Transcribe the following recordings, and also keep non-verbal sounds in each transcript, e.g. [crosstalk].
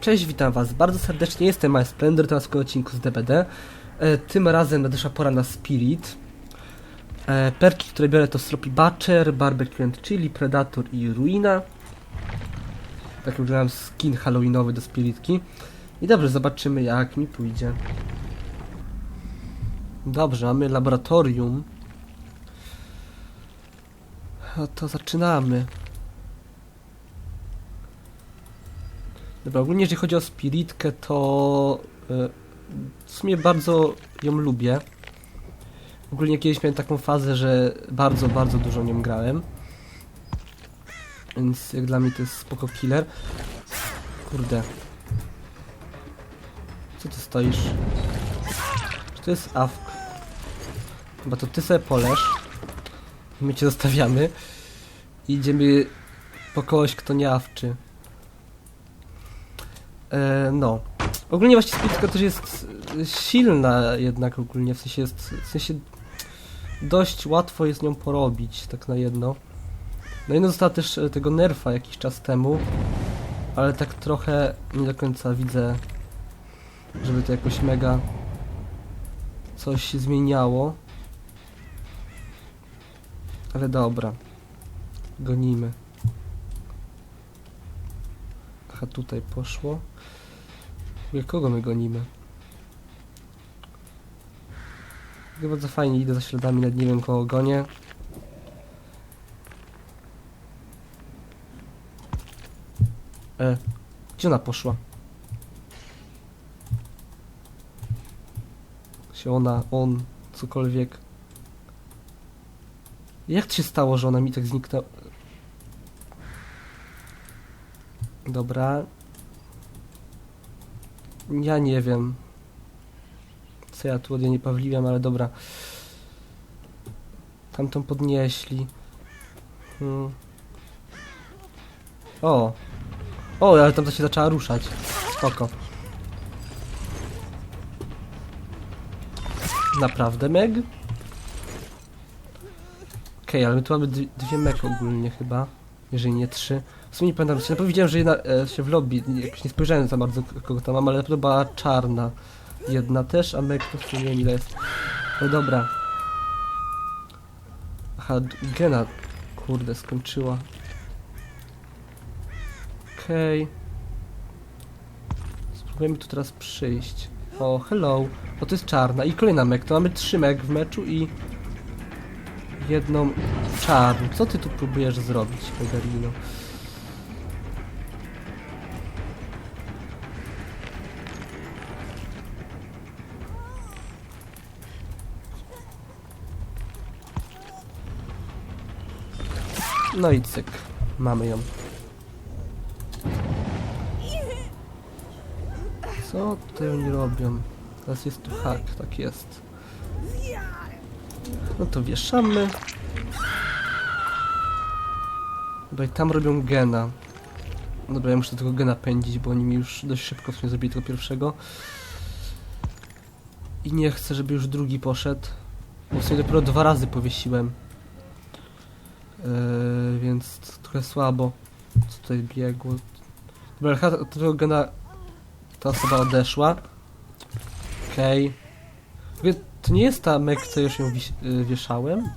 Cześć, witam was bardzo serdecznie, jestem My Splendor, teraz w odcinku z DBD. E, tym razem nadeszła pora na Spirit. E, perki, które biorę to Stropi Butcher, Barbecue and Chili, Predator i Ruina. Tak wyglądam skin halloweenowy do Spiritki. I dobrze, zobaczymy jak mi pójdzie. Dobrze, mamy laboratorium. No to zaczynamy. Dobra, ogólnie jeżeli chodzi o Spiritkę, to e, w sumie bardzo ją lubię. Ogólnie kiedyś miałem taką fazę, że bardzo, bardzo dużo nią grałem. Więc jak dla mnie to jest spoko killer. Kurde. Co ty stoisz? Czy to jest awk? Chyba to ty sobie polesz. My cię zostawiamy. I idziemy po kogoś, kto nie awczy. E, no. Ogólnie właśnie Spiritka też jest e, silna jednak ogólnie, w sensie jest, w sensie dość łatwo jest nią porobić, tak na jedno. No i no dostała też e, tego nerfa jakiś czas temu, ale tak trochę nie do końca widzę, żeby to jakoś mega coś się zmieniało. Ale dobra. Gonimy. Aha, tutaj poszło. Mówię, Kogo my gonimy? Chyba bardzo fajnie idę za śladami, nad nie wiem kogo gonię. E, gdzie ona poszła? Się ona, on, cokolwiek. Jak to się stało, że ona mi tak zniknęła? Dobra. Ja nie wiem. Co ja tu od nie pawliłem, ale dobra. Tamtą podnieśli. Hmm. O! O, ale tam to się zaczęła ruszać. Spoko. Naprawdę, Meg? Okej, ale my tu mamy dwie, mek ogólnie chyba. Jeżeli nie trzy. W sumie nie pamiętam, się powiedziałem, że jedna e, się w lobby, jakoś nie spojrzałem za bardzo kogo tam mam, ale to była czarna. Jedna też, a to w sumie nie wiem ile jest. No dobra. Aha, Gena, kurde, skończyła. Okej. Spróbujemy tu teraz przyjść. O, hello. O, to jest czarna. I kolejna mek. To mamy trzy mek w meczu i... Jedną czarną. Co ty tu próbujesz zrobić, Megarino? No i cyk. Mamy ją. Co tutaj oni robią? Teraz jest tu hak, tak jest. No to wieszamy. Dobra, i tam robią gena. Dobra, ja muszę tego gena pędzić, bo oni mi już dość szybko w sumie zrobili tego pierwszego. I nie chcę, żeby już drugi poszedł. Bo w sumie dopiero dwa razy powiesiłem. Yy, więc to trochę słabo. Co tutaj biegło? Dobra, chyba tego gena ta osoba odeszła. Okej. Okay. To nie jest ta mek, co już ją y, wieszałem?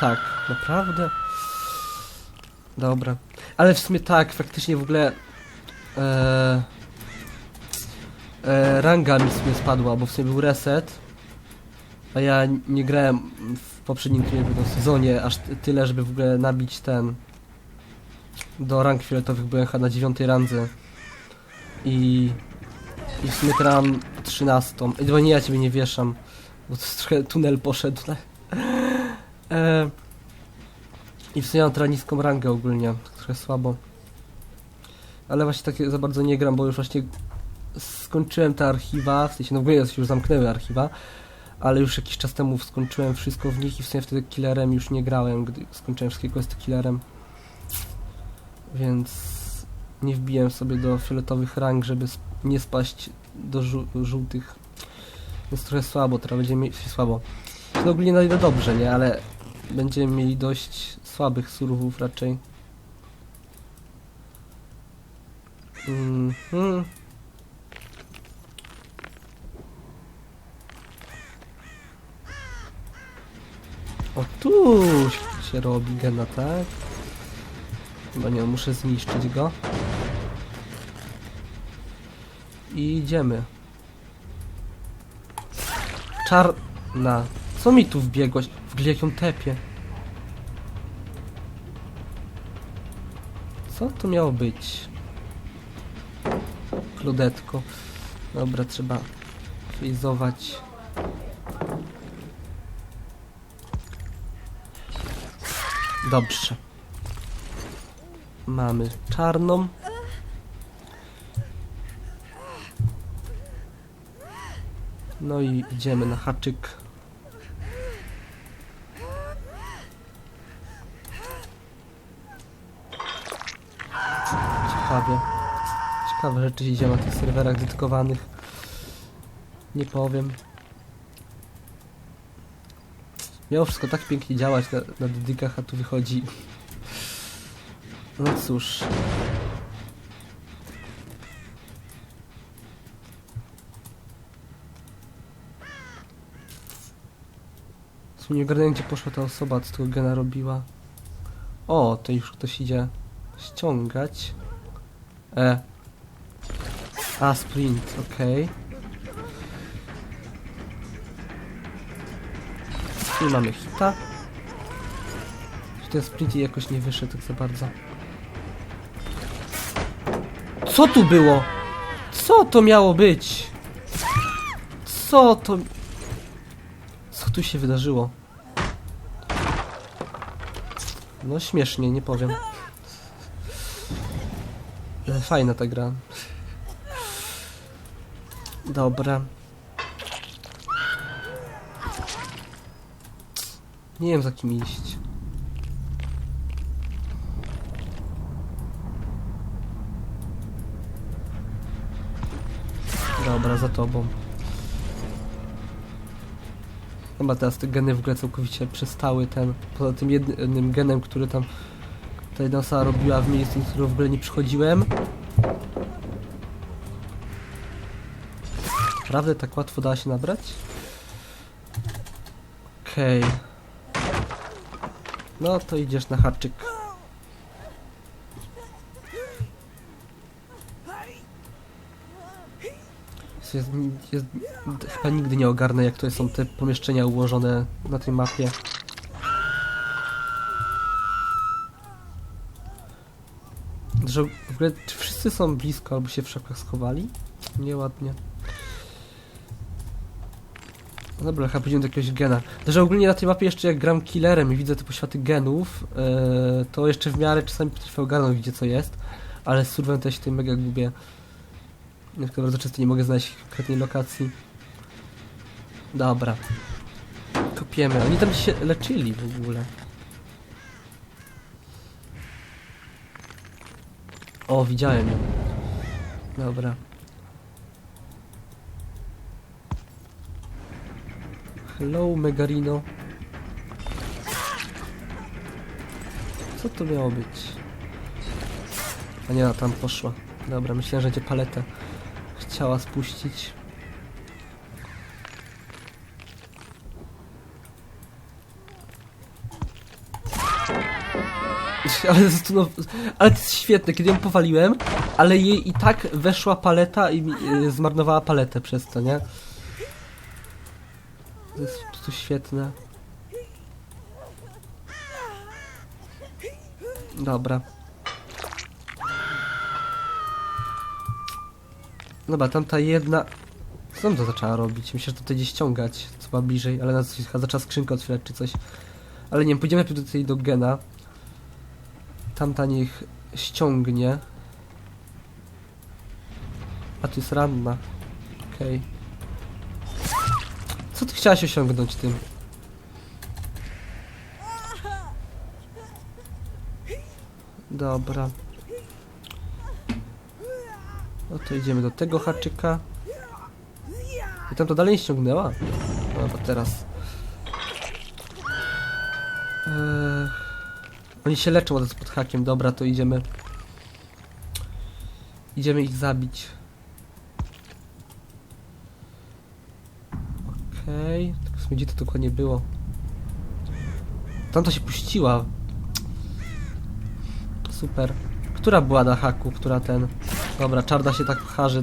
Tak, naprawdę? Dobra. Ale w sumie tak, faktycznie w ogóle... E, e, ranga mi w sumie spadła, bo w sumie był reset. A ja nie grałem w poprzednim sezonie aż ty- tyle, żeby w ogóle nabić ten... Do rank fioletowych byłem chyba na dziewiątej randze. I... I mam 13. I chyba nie ja ciebie nie wieszam. Bo to trochę tunel poszedł. e, I w sumie mam teraz niską rangę ogólnie. tak Trochę słabo. Ale właśnie tak za bardzo nie gram, bo już właśnie skończyłem te archiwa. W sensie, no w ogóle już zamknęły archiwa. Ale już jakiś czas temu skończyłem wszystko w nich i w sumie wtedy killerem już nie grałem, gdy skończyłem wszystkie questy killerem. Więc nie wbiłem sobie do fioletowych rang, żeby nie spaść do żół- żółtych. Jest trochę słabo, teraz będziemy mieli słabo. No ogólnie na ile dobrze, nie? Ale będziemy mieli dość słabych surowów raczej. Mhm. O tu się robi gena, tak? Chyba nie, muszę zniszczyć go. I idziemy. Czarna. Co mi tu wbiegłaś? W ją tepie. Co to miało być? Kludetko. Dobra, trzeba frizować. Dobrze. Mamy czarną. No i idziemy na haczyk. Ciekawie. Ciekawe rzeczy się dzieją na tych serwerach dedykowanych. Nie powiem. Miało wszystko tak pięknie działać na, na dedykach, a tu wychodzi... No cóż. Sumie nie ogarniałem, gdzie poszła ta osoba, co tego gena robiła. O, to już ktoś idzie ściągać. E. A, sprint, okej. Tu mamy hita. Ten sprint jakoś nie wyszedł tak za bardzo. Co tu było? Co to miało być? Co to... Tu się wydarzyło? No śmiesznie, nie powiem. Ale fajna ta gra. Dobra. Nie wiem za kim iść. Dobra, za tobą. Chyba teraz te geny w ogóle całkowicie przestały ten. Poza tym jednym genem, który tam ta jedna osoba robiła w miejscu, do którego w ogóle nie przychodziłem. Naprawdę tak łatwo da się nabrać? Okej. No to idziesz na haczyk. Jest, jest, chyba nigdy nie ogarnę jak to są te pomieszczenia ułożone na tej mapie. Że w ogóle czy wszyscy są blisko albo się w szafkach schowali? Nieładnie. No dobra, chyba pójdziemy do jakiegoś gena. Że ogólnie na tej mapie jeszcze jak gram killerem i widzę te poświaty genów, yy, to jeszcze w miarę czasami potrafię ogarnąć gdzie co jest, ale z surwem to ja się tutaj mega gubię. Na przykład bardzo często nie mogę znaleźć konkretnej lokacji. Dobra. Kopiemy. Oni tam się leczyli w ogóle. O, widziałem ją. Dobra. Hello, Megarino. Co to miało być? A nie, ona tam poszła. Dobra, myślałem, że będzie paletę chciała spuścić. [laughs] Ale, no, ale to jest świetne, kiedy ją powaliłem, ale jej i tak weszła paleta i mi, y, zmarnowała paletę przez to, nie? To jest po prostu świetne. Dobra. Dobra, tamta jedna... Co on to zaczęła robić? Myślę, że to będzie ściągać, co ma bliżej, ale nas chyba zaczęła skrzynkę otwierać czy coś. Ale nie wiem, pójdziemy najpierw do do Gena. Tamta niech ściągnie. A tu jest ranna. Okej. Co ty chciałaś osiągnąć tym? Dobra. No to idziemy do tego haczyka. I tam to dalej nie ściągnęła? No to teraz. Eee, oni się leczą od pod hakiem. Dobra, to idziemy. Idziemy ich zabić. Okej. Okay. Okay. Gdzie to dokładnie było? Tamta się puściła. Super. Która była na haku? Która ten... Dobra, czarna się tak pcha, że...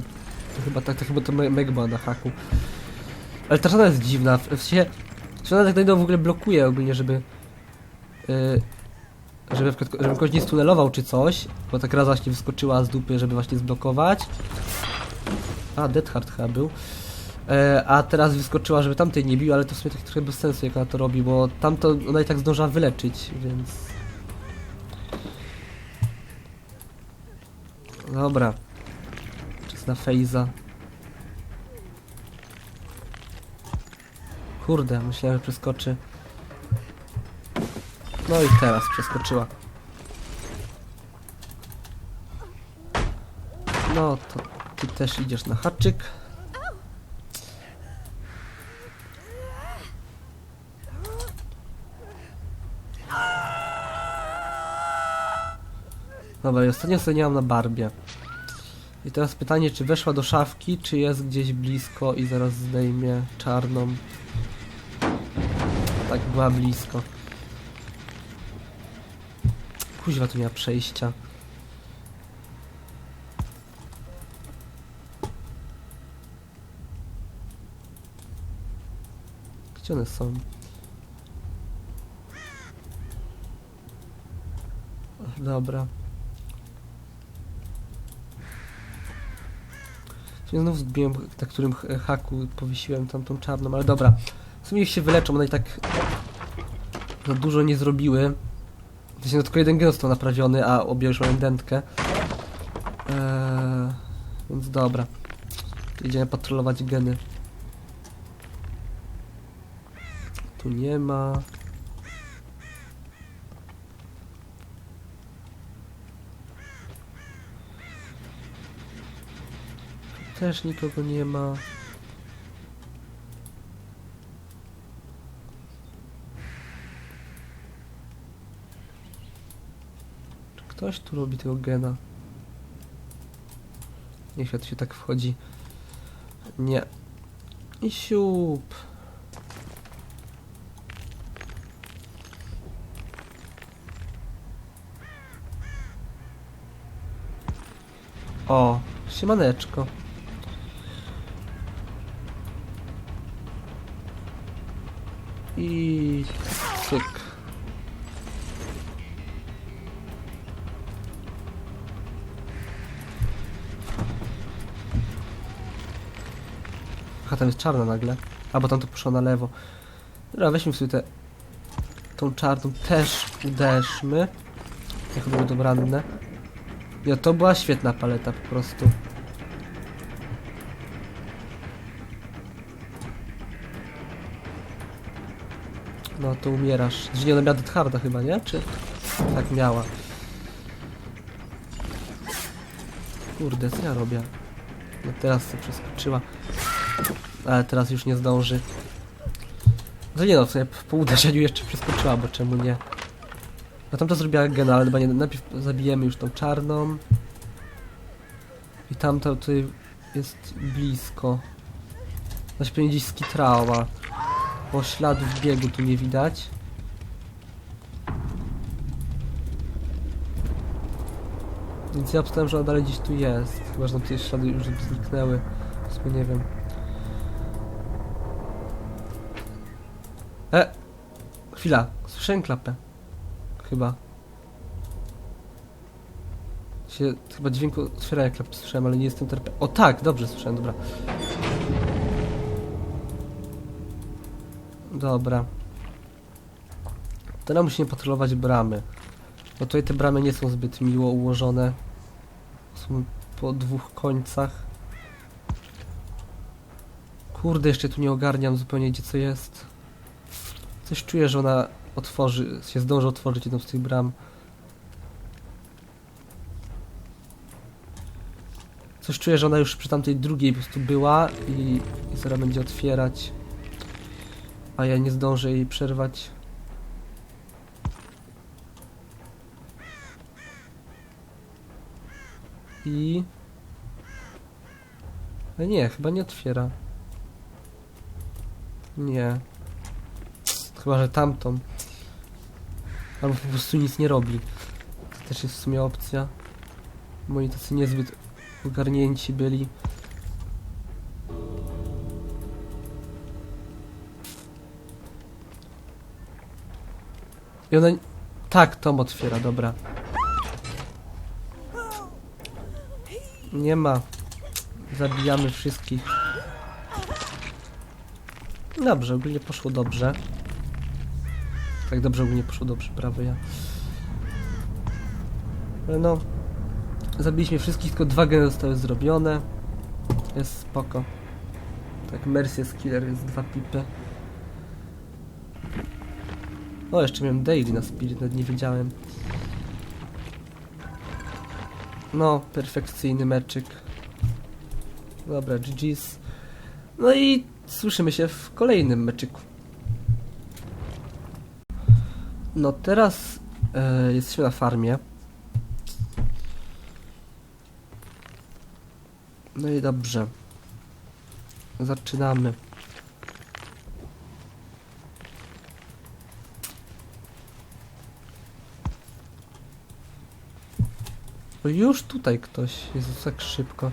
To chyba tak, to chyba to Me- Meg była na haku. Ale ta czarna jest dziwna. W sensie... Czy ona tak najdą w ogóle blokuje ogólnie, żeby... Yy, żeby, żeby kogoś nie stunelował czy coś, bo tak raz właśnie wyskoczyła z dupy, żeby właśnie zblokować. A, Dead Hard chyba był. E, a teraz wyskoczyła, żeby tamtej nie bił, ale to w sumie tak trochę bez sensu jak ona to robi, bo tamto ona i tak zdąża wyleczyć, więc... Dobra. Czas na Fejza. Kurde, myślałem, że przeskoczy. No i teraz przeskoczyła. No to ty też idziesz na haczyk. Dobra, i ostatnio oceniałam na Barbie. I teraz pytanie, czy weszła do szafki, czy jest gdzieś blisko i zaraz zdejmie czarną. Tak, była blisko. Kuźwa, tu miała przejścia. Gdzie one są? Dobra. Ja znów zbiłem, na którym haku powiesiłem tamtą czarną, ale dobra. W sumie się wyleczą, one i tak za dużo nie zrobiły. W sensie no tylko jeden gen został naprawiony, a obie już mają. Eee, więc dobra. Idziemy patrolować geny. Tu nie ma. Też nikogo nie ma. Czy ktoś tu robi tego gena? Nie świat się tak wchodzi. Nie. I siup. O, siemaneczko. I cyk. Aha, tam jest czarna nagle. Albo tam to poszło na lewo. Dobra, weźmy sobie tę tą czarną też uderzmy. Jak były dobranne. Ja, to była świetna paleta po prostu. No to umierasz. Że ona miała Harda chyba, nie? Czy... Tak miała. Kurde, co ja robię? No teraz sobie przeskoczyła. Ale teraz już nie zdąży. No nie no, w sumie po uderzeniu jeszcze przeskoczyła, bo czemu nie? No tam to zrobiła gena, ale chyba nie. Najpierw zabijemy już tą czarną. I tamta tutaj jest blisko. Znaczy pewnie gdzieś skitrała. Bo śladów biegu tu nie widać. Więc ja obstałem, że ona dalej gdzieś tu jest. Chyba, że tam te ślady już zniknęły. Sumie nie wiem. E! Chwila, słyszałem klapę. Chyba. Się, chyba dźwięku otwierania klapy słyszałem, ale nie jestem terpe... O tak, dobrze słyszałem, dobra. Dobra. Teraz musimy patrolować bramy. Bo tutaj te bramy nie są zbyt miło ułożone. Są po dwóch końcach. Kurde, jeszcze tu nie ogarniam zupełnie gdzie co jest. Coś czuję, że ona otworzy, się zdąży otworzyć jedną z tych bram. Coś czuję, że ona już przy tamtej drugiej po prostu była i, i zaraz będzie otwierać. A ja nie zdążę jej przerwać. I Ale nie, chyba nie otwiera. Nie. Chyba, że tamtą. Albo po prostu nic nie robi. To też jest w sumie opcja. Moi tacy niezbyt ogarnięci byli. I ona... Tak, Tom otwiera, dobra. Nie ma. Zabijamy wszystkich. Dobrze, ogólnie poszło dobrze. Tak dobrze ogólnie poszło dobrze, brawo ja. No. Zabiliśmy wszystkich, tylko dwa geny zostały zrobione. Jest spoko. Tak, Mercy Killer jest dwa pipy. O, jeszcze miałem Daily na Spirit, nawet nie wiedziałem. No, perfekcyjny meczyk. Dobra, GG's. No i słyszymy się w kolejnym meczyku. No teraz e, jesteśmy na farmie. No i dobrze. Zaczynamy. O, już tutaj ktoś. Jezus, tak szybko.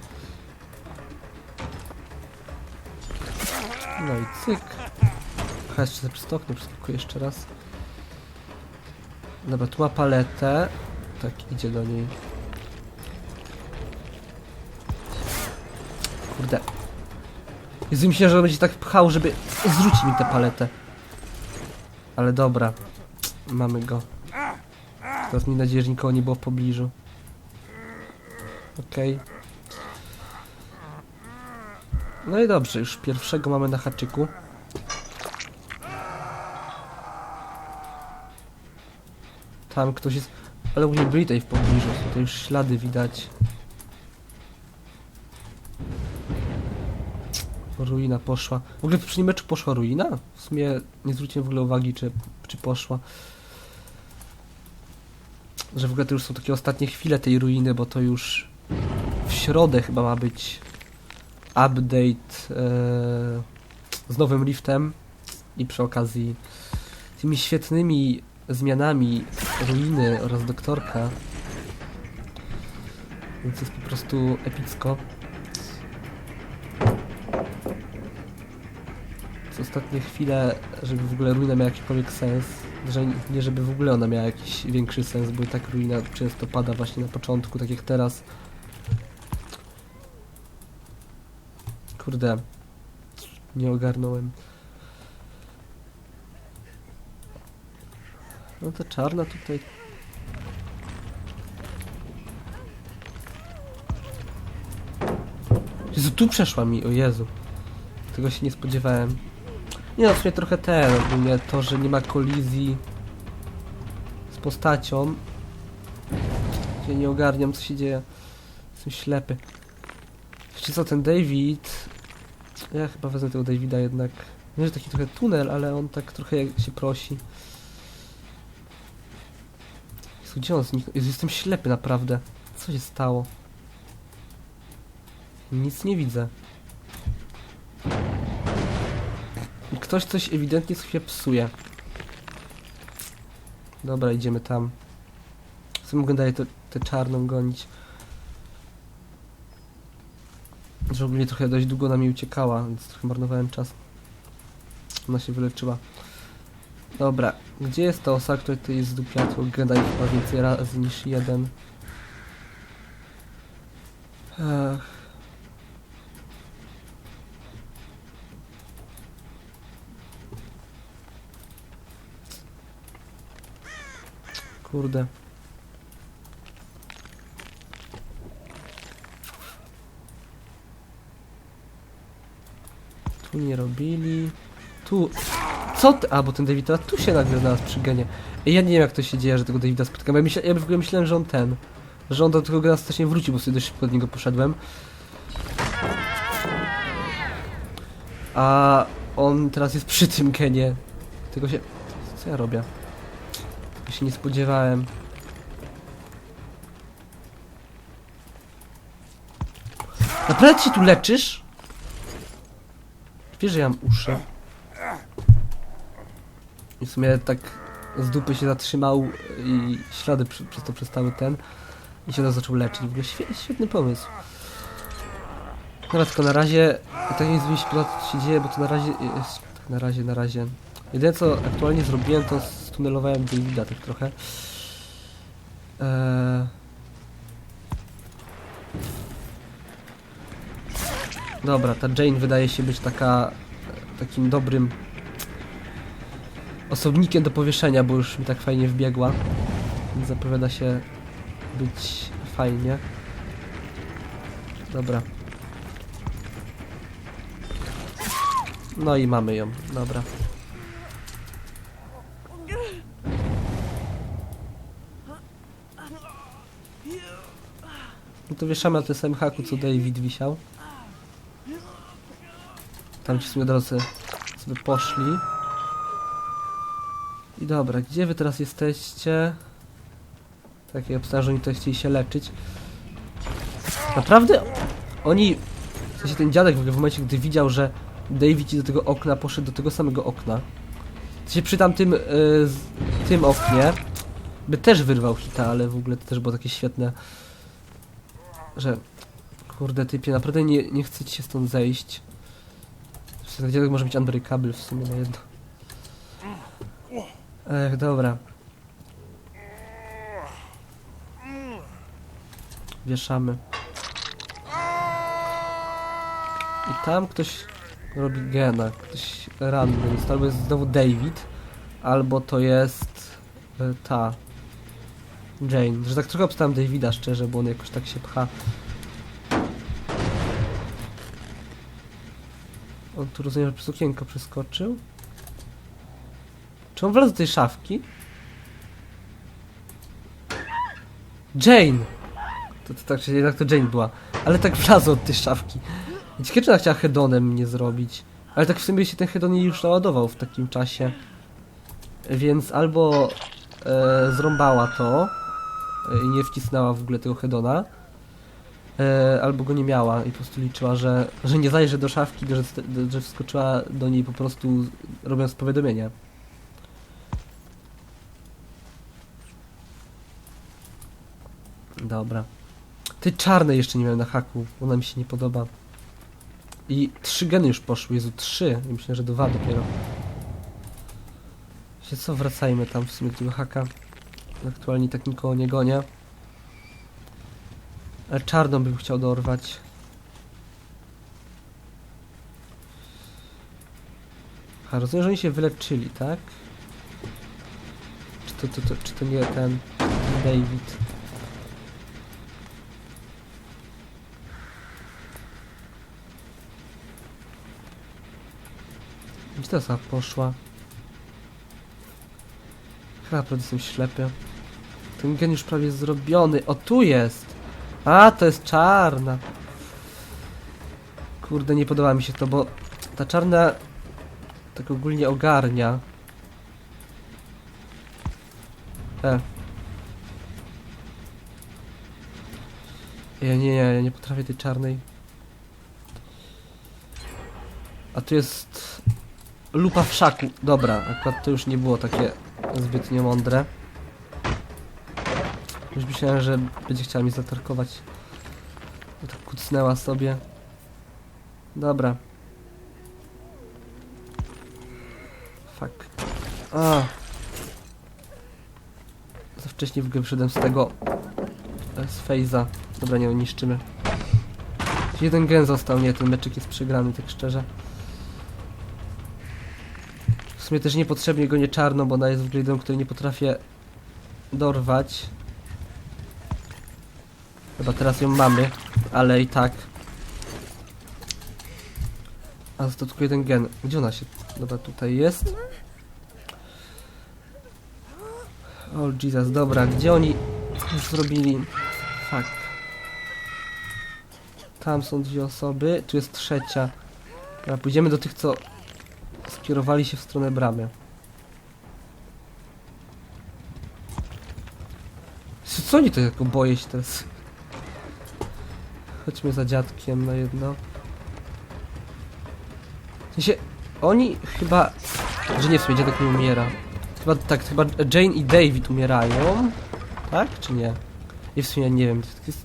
No i cyk. Aha, jeszcze przez to okno przeskakuję jeszcze raz. Dobra, tu ma paletę. Tak, idzie do niej. Kurde. Jezu, myślę, że będzie tak pchał, żeby zrzucić mi tę paletę. Ale dobra. Mamy go. Teraz mi nadzieję, że nikogo nie było w pobliżu. Okej. No i dobrze, już pierwszego mamy na haczyku. Tam ktoś jest... Ale u mnie byli tutaj w pobliżu, tutaj już ślady widać. Ruina poszła. W ogóle w meczu poszła ruina? W sumie nie zwróciłem w ogóle uwagi, czy, czy poszła. Że w ogóle to już są takie ostatnie chwile tej ruiny, bo to już środę chyba ma być update e, z nowym liftem i przy okazji tymi świetnymi zmianami ruiny oraz doktorka. Więc jest po prostu epicko. Co ostatnie chwile, żeby w ogóle ruina miała jakikolwiek sens. Że nie żeby w ogóle ona miała jakiś większy sens, bo i tak ruina często pada właśnie na początku, tak jak teraz. Kurde. Nie ogarnąłem. No to czarna tutaj. Jezu, tu przeszła mi, o Jezu. Tego się nie spodziewałem. Nie no, w sumie trochę ten, ogólnie to, że nie ma kolizji z postacią. Ja nie ogarniam, co się dzieje. Jestem ślepy. Wiecie co, ten David... Ja chyba wezmę tego Davida jednak. Nie, że taki trochę tunel, ale on tak trochę jak się prosi. Jezu, gdzie on zniknął? Jestem ślepy naprawdę. Co się stało? Nic nie widzę. Ktoś coś ewidentnie sobie psuje. Dobra, idziemy tam. Co mogę dalej tę czarną gonić. Że ogólnie trochę dość długo na mnie uciekała, więc trochę marnowałem czas. Ona się wyleczyła. Dobra, gdzie jest ta osa, która tutaj jest zdupiatło? Gadaj chyba więcej razy niż jeden. Ech. Kurde. Nie robili. Tu. Co ty? A, bo ten David tu się nagle znalazł przy genie. Ej, Ja nie wiem jak to się dzieje, że tego Davida spotykam. Ja, myśla, ja w ogóle myślałem, że on ten. Że on do tego gena też nie wróci, bo sobie dość szybko od niego poszedłem. A on teraz jest przy tym genie. Tego się. Co ja robię? Tego się nie spodziewałem. Naprawdę się tu leczysz? Wiesz, że ja mam uszy. I w sumie tak z dupy się zatrzymał i ślady przy, przez to przestały ten. I się zaczął leczyć. W ogóle świe, świetny pomysł. Dobra, tylko na razie tak nie zmienić co się dzieje, bo to na razie jest, na razie, na razie. Jedyne co aktualnie zrobiłem to stunelowałem Davida tak trochę. Eee... Dobra, ta Jane wydaje się być taka takim dobrym osobnikiem do powieszenia, bo już mi tak fajnie wbiegła. Więc zapowiada się być fajnie. Dobra. No i mamy ją, dobra. No to wieszamy na tym samym haku, co David wisiał. Tam ci sobie drodzy sobie poszli. I dobra, gdzie wy teraz jesteście? Takie obstawiam, że oni tutaj chcieli się leczyć. Naprawdę? Oni... W sensie ten dziadek w w momencie, gdy widział, że David do tego okna, poszedł do tego samego okna. To się przy tamtym... Z, tym oknie by też wyrwał hita, ale w ogóle to też było takie świetne, że... Kurde typie, naprawdę nie, nie chcecie się stąd zejść. Ten dziadek może mieć unbreakable w sumie na jedno. Ech, dobra. Wieszamy. I tam ktoś robi gena, ktoś ranny, więc to albo jest znowu David, albo to jest e, ta Jane. Że tak trochę obstałem Davida szczerze, bo on jakoś tak się pcha. On tu rozumiem, że przez okienko przeskoczył. Czy on wlazł do tej szafki? Jane! To, to tak, jednak to Jane była. Ale tak wlazł od tej szafki. Ciekawe, czy ona chciała hedonem mnie zrobić. Ale tak w sumie się ten hedon jej już naładował w takim czasie. Więc albo e, zrąbała to e, i nie wcisnęła w ogóle tego hedona. E, albo go nie miała i po prostu liczyła, że, że nie zajrzy do szafki, że, że wskoczyła do niej po prostu robiąc powiadomienie. Dobra. Tej czarnej jeszcze nie miałem na haku, ona mi się nie podoba. I trzy geny już poszły, Jezu, trzy. Ja myślę, że dwa dopiero. Wiecie co, wracajmy tam w sumie do tego haka. Aktualnie tak nikogo nie gonię. Ale czarną bym chciał dorwać. A rozumiem, że oni się wyleczyli, tak? Czy to, to, to, czy to nie ten David? Gdzie ta za poszła? Chyba naprawdę jestem ślepy. Ten gen już prawie zrobiony. O, tu jest! A, to jest czarna. Kurde, nie podoba mi się to, bo ta czarna tak ogólnie ogarnia. E. Ja nie, nie, ja nie potrafię tej czarnej. A tu jest lupa w szaku. Dobra, akurat to już nie było takie zbytnio mądre. Już myślałem, że będzie chciała mi zatarkować. No tak kucnęła sobie. Dobra. Fuck. A. Za wcześnie w wyszedłem z tego. e, Z fejza. Dobra, nie niszczymy. Jeden gen został, nie, ten meczyk jest przegrany, tak szczerze. W sumie też niepotrzebnie go nie czarno, bo ona jest w jedyną, której nie potrafię dorwać. Chyba teraz ją mamy, ale i tak. A został tylko jeden gen. Gdzie ona się... Dobra, tutaj jest. O Jesus, dobra, gdzie oni już zrobili... Fuck. Tam są dwie osoby, tu jest trzecia. Dobra, pójdziemy do tych, co skierowali się w stronę bramy. Co oni to jako boję się teraz? Chodźmy za dziadkiem na jedno. W sensie, oni chyba... Że nie, w sumie dziadek nie umiera. Chyba tak, chyba Jane i David umierają. Tak, czy nie? I w sumie nie wiem, jest...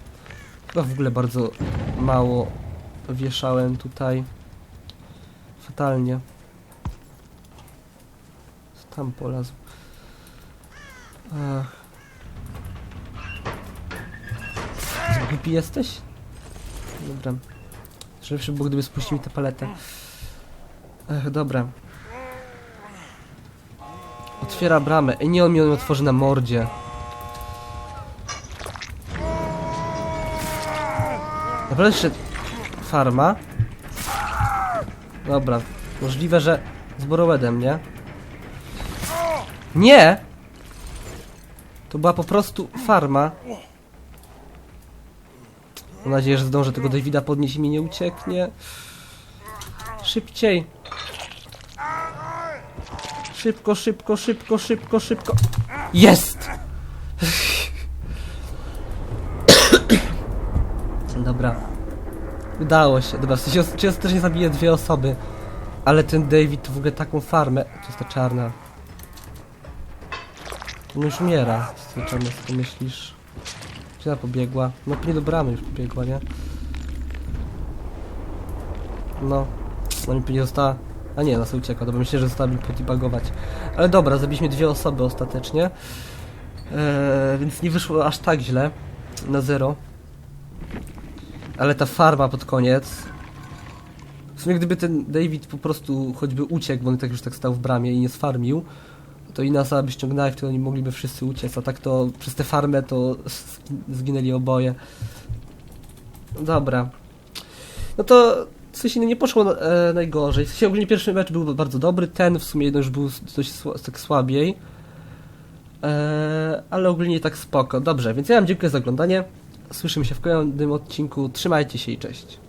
Chyba w ogóle bardzo mało wieszałem tutaj. Fatalnie. Tam polazł. Ach. Głupi jesteś? Dobra. Lepsze było, gdyby spuścił tę paletę. Ech, dobra. Otwiera bramę. Ej, nie on mi ją otworzy na mordzie. Naprawdę jeszcze farma? Dobra. Możliwe, że z Borowedem, nie? Nie! To była po prostu farma. Mam nadzieję, że zdążę tego Davida podnieść i mi nie ucieknie. Szybciej. Szybko, szybko, szybko, szybko, szybko. Jest! [coughs] Dobra. Udało się. Dobra, w sensie ostatecznie zabiję dwie osoby. Ale ten David to w ogóle taką farmę. To jest ta czarna. On już umiera. Co myślisz? Gdzie ona pobiegła? No nie do bramy już pobiegła, nie? No. No mi nie została... A nie, ona sobie uciekła. Dobra, myślę, że została mi podebugować. Ale dobra, zabiliśmy dwie osoby ostatecznie. Eee, więc nie wyszło aż tak źle. Na zero. Ale ta farma pod koniec. W sumie gdyby ten David po prostu choćby uciekł, bo on tak już tak stał w bramie i nie sfarmił, to i NASA by ściągnęła i wtedy oni mogliby wszyscy uciec, a tak to przez tę farmę to zgi- zginęli oboje. Dobra. No to w sensie nie poszło e, najgorzej. W sensie ogólnie pierwszy mecz był bardzo dobry, ten w sumie już był dość tak słabiej. E, ale ogólnie tak spoko. Dobrze, więc ja wam dziękuję za oglądanie. Słyszymy się w kolejnym odcinku. Trzymajcie się i cześć.